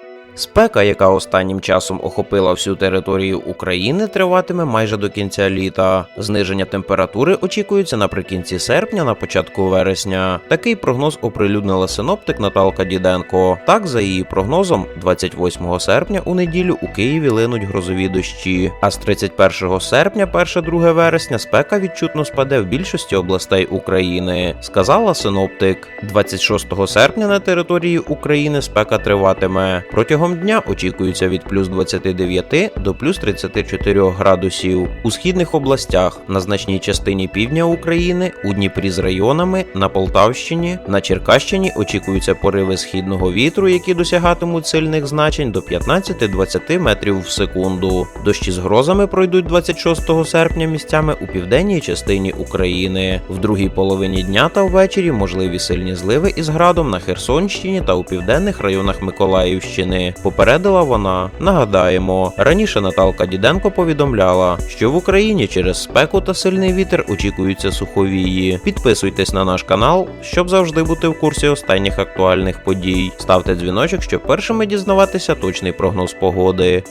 thank you Спека, яка останнім часом охопила всю територію України, триватиме майже до кінця літа. Зниження температури очікується наприкінці серпня, на початку вересня. Такий прогноз оприлюднила синоптик Наталка Діденко. Так, за її прогнозом, 28 серпня у неділю у Києві линуть грозові дощі. А з 31 серпня, 1-2 вересня, спека відчутно спаде в більшості областей України, сказала синоптик. 26 серпня на території України спека триватиме. Протягом дня очікується від плюс 29 до плюс 34 градусів. У східних областях на значній частині півдня України, у Дніпрі з районами, на Полтавщині, на Черкащині очікуються пориви східного вітру, які досягатимуть сильних значень до 15-20 метрів в секунду. Дощі з грозами пройдуть 26 серпня місцями у південній частині України. В другій половині дня та ввечері можливі сильні зливи із градом на Херсонщині та у південних районах Миколаївщини. Попередила вона. Нагадаємо, раніше Наталка Діденко повідомляла, що в Україні через спеку та сильний вітер очікуються суховії. Підписуйтесь на наш канал, щоб завжди бути в курсі останніх актуальних подій. Ставте дзвіночок, щоб першими дізнаватися точний прогноз погоди.